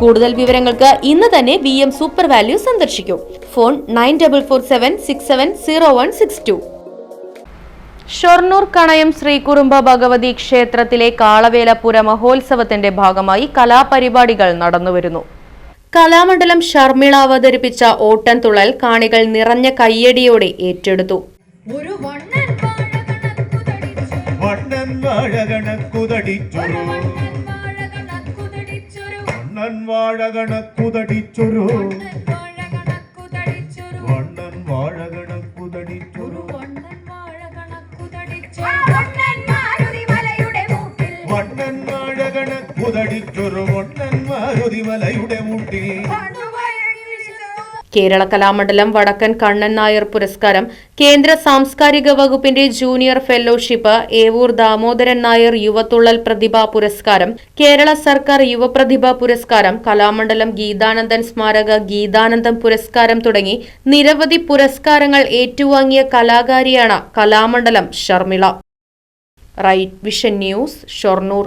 കൂടുതൽ വിവരങ്ങൾക്ക് ഇന്ന് തന്നെ വി എം സൂപ്പർ വാല്യൂ സന്ദർശിക്കൂ. Phone nine double four seven six seven zero one six two Shoranur Kanayam Sreekurumba Bhagavathi ക്ഷേത്രത്തിലെ കാളവേലപ്പുര മഹോത്സവത്തിന്റെ ഭാഗമായി കലാപരിപാടികൾ നടന്നുവരുന്നു. കലാമണ്ഡലം ഷർമിള അവതരിപ്പിച്ച ഓട്ടൻതുള്ളൽ കാണികൾ നിറഞ്ഞ കയ്യടിയോടെ ഏറ്റെടുത്തു. ഒരു വണ്ണൻ വണ്ണൻ വാഴകണക്കുതടിച്ചൊരു വണ്ണൻ വാഴകണക്കുതടിച്ചൊരു വണ്ണൻ വാഴകണക്കുതടിച്ചൊരു വണ്ണൻ മാരുതി മലയുടെ മൂട്ടിൽ കേരള കലാമണ്ഡലം വടക്കൻ കണ്ണൻ നായർ പുരസ്കാരം കേന്ദ്ര സാംസ്കാരിക വകുപ്പിന്റെ ജൂനിയർ ഫെലോഷിപ്പ് ഏവൂർ ദാമോദരൻ നായർ യുവത്തുള്ളൽ പ്രതിഭാ പുരസ്കാരം കേരള സർക്കാർ യുവപ്രതിഭ പുരസ്കാരം കലാമണ്ഡലം ഗീതാനന്ദൻ സ്മാരക ഗീതാനന്ദം പുരസ്കാരം തുടങ്ങി നിരവധി പുരസ്കാരങ്ങൾ ഏറ്റുവാങ്ങിയ കലാകാരിയാണ് Kalamandalam Sharmila. Right vision news Shoranur.